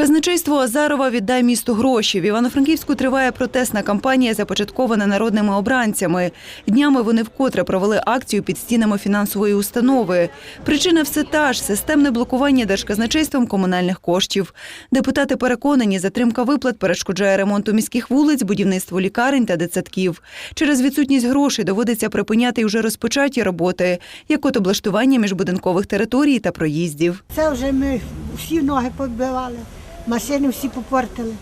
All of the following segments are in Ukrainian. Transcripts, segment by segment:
Казначейство Азарова віддай місту гроші. В Івано-Франківську триває протестна кампанія, започаткована народними обранцями. Днями вони вкотре провели акцію під стінами фінансової установи. Причина все та ж системне блокування держказначейством комунальних коштів. Депутати переконані, затримка виплат перешкоджає ремонту міських вулиць, будівництву лікарень та дитсадків. Через відсутність грошей доводиться припиняти й уже розпочаті роботи, як от облаштування міжбудинкових територій та проїздів. Це вже ми всі ноги побивали, машини всі попортили.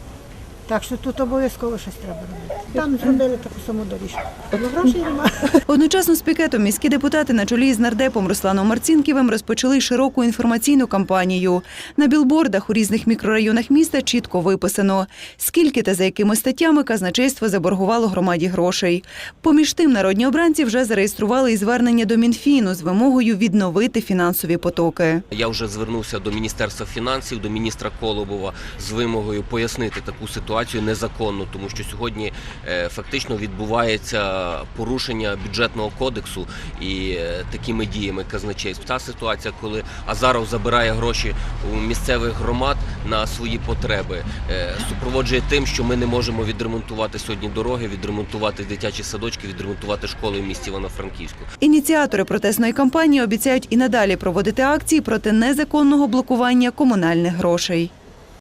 Так що тут обов'язково щось треба робити. Там зробили таку саму доріжку. Ну, грошей немає. Одночасно з пікетом міські депутати на чолі з нардепом Русланом Марцінківим розпочали широку інформаційну кампанію. На білбордах у різних мікрорайонах міста чітко виписано, скільки та за якими статтями казначейство заборгувало громаді грошей. Поміж тим, народні обранці вже зареєстрували і звернення до Мінфіну з вимогою відновити фінансові потоки. Я вже звернувся до Міністерства фінансів, до міністра Колобова з вимогою пояснити таку ситуацію незаконну, тому що сьогодні е, фактично відбувається порушення бюджетного кодексу і е, такими діями казначейств. Та ситуація, коли Азаров забирає гроші у місцевих громад на свої потреби, е, супроводжує тим, що ми не можемо відремонтувати сьогодні дороги, відремонтувати дитячі садочки, відремонтувати школи в місті Івано-Франківську. Ініціатори протестної кампанії обіцяють і надалі проводити акції проти незаконного блокування комунальних грошей.